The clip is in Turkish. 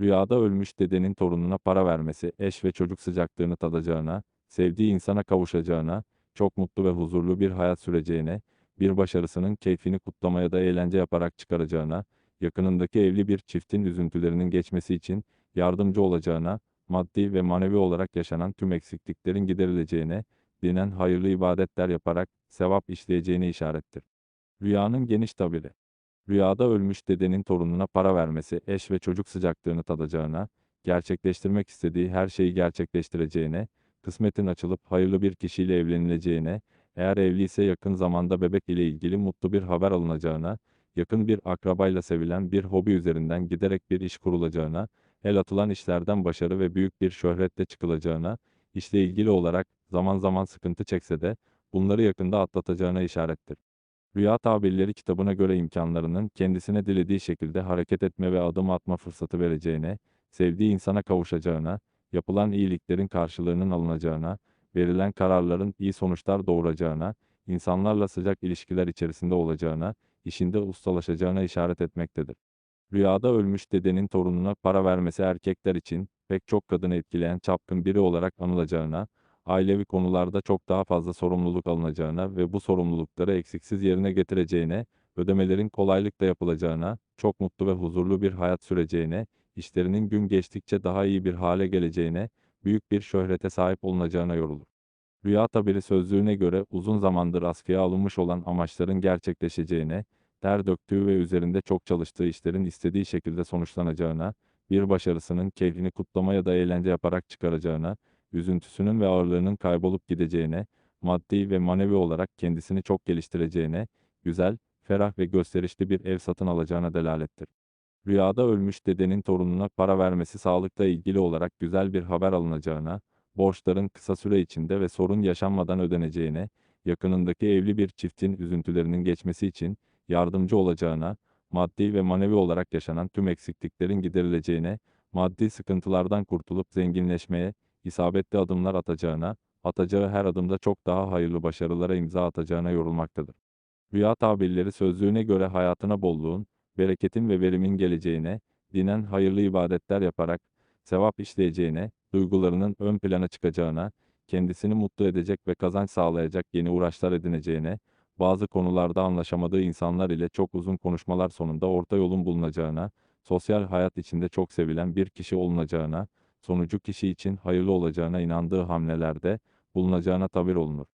Rüyada ölmüş dedenin torununa para vermesi, eş ve çocuk sıcaklığını tadacağına, sevdiği insana kavuşacağına, çok mutlu ve huzurlu bir hayat süreceğine, bir başarısının keyfini kutlamaya da eğlence yaparak çıkaracağına, yakınındaki evli bir çiftin üzüntülerinin geçmesi için yardımcı olacağına, maddi ve manevi olarak yaşanan tüm eksikliklerin giderileceğine, dinen hayırlı ibadetler yaparak sevap işleyeceğine işarettir. Rüyanın geniş tabiri. Rüyada ölmüş dedenin torununa para vermesi, eş ve çocuk sıcaklığını tadacağına, gerçekleştirmek istediği her şeyi gerçekleştireceğine, kısmetin açılıp hayırlı bir kişiyle evlenileceğine, eğer evliyse yakın zamanda bebek ile ilgili mutlu bir haber alınacağına, yakın bir akrabayla sevilen bir hobi üzerinden giderek bir iş kurulacağına, el atılan işlerden başarı ve büyük bir şöhretle çıkılacağına, işle ilgili olarak zaman zaman sıkıntı çekse de bunları yakında atlatacağına işarettir. Rüya Tabirleri kitabına göre imkanlarının kendisine dilediği şekilde hareket etme ve adım atma fırsatı vereceğine, sevdiği insana kavuşacağına, yapılan iyiliklerin karşılığının alınacağına, verilen kararların iyi sonuçlar doğuracağına, insanlarla sıcak ilişkiler içerisinde olacağına, işinde ustalaşacağına işaret etmektedir. Rüyada ölmüş dedenin torununa para vermesi erkekler için pek çok kadını etkileyen çapkın biri olarak anılacağına, ailevi konularda çok daha fazla sorumluluk alınacağına ve bu sorumlulukları eksiksiz yerine getireceğine, ödemelerin kolaylıkla yapılacağına, çok mutlu ve huzurlu bir hayat süreceğine, işlerinin gün geçtikçe daha iyi bir hale geleceğine, büyük bir şöhrete sahip olunacağına yorulur. Rüya tabiri sözlüğüne göre uzun zamandır askıya alınmış olan amaçların gerçekleşeceğine, ter döktüğü ve üzerinde çok çalıştığı işlerin istediği şekilde sonuçlanacağına, bir başarısının keyfini kutlama ya da eğlence yaparak çıkaracağına, üzüntüsünün ve ağırlığının kaybolup gideceğine, maddi ve manevi olarak kendisini çok geliştireceğine, güzel, ferah ve gösterişli bir ev satın alacağına delalettir. Rüyada ölmüş dedenin torununa para vermesi sağlıkla ilgili olarak güzel bir haber alınacağına, borçların kısa süre içinde ve sorun yaşanmadan ödeneceğine, yakınındaki evli bir çiftin üzüntülerinin geçmesi için yardımcı olacağına, maddi ve manevi olarak yaşanan tüm eksikliklerin giderileceğine, maddi sıkıntılardan kurtulup zenginleşmeye, isabetli adımlar atacağına, atacağı her adımda çok daha hayırlı başarılara imza atacağına yorulmaktadır. Rüya tabirleri sözlüğüne göre hayatına bolluğun, bereketin ve verimin geleceğine, dinen hayırlı ibadetler yaparak, sevap işleyeceğine, duygularının ön plana çıkacağına, kendisini mutlu edecek ve kazanç sağlayacak yeni uğraşlar edineceğine, bazı konularda anlaşamadığı insanlar ile çok uzun konuşmalar sonunda orta yolun bulunacağına, sosyal hayat içinde çok sevilen bir kişi olunacağına, sonucu kişi için hayırlı olacağına inandığı hamlelerde bulunacağına tabir olunur.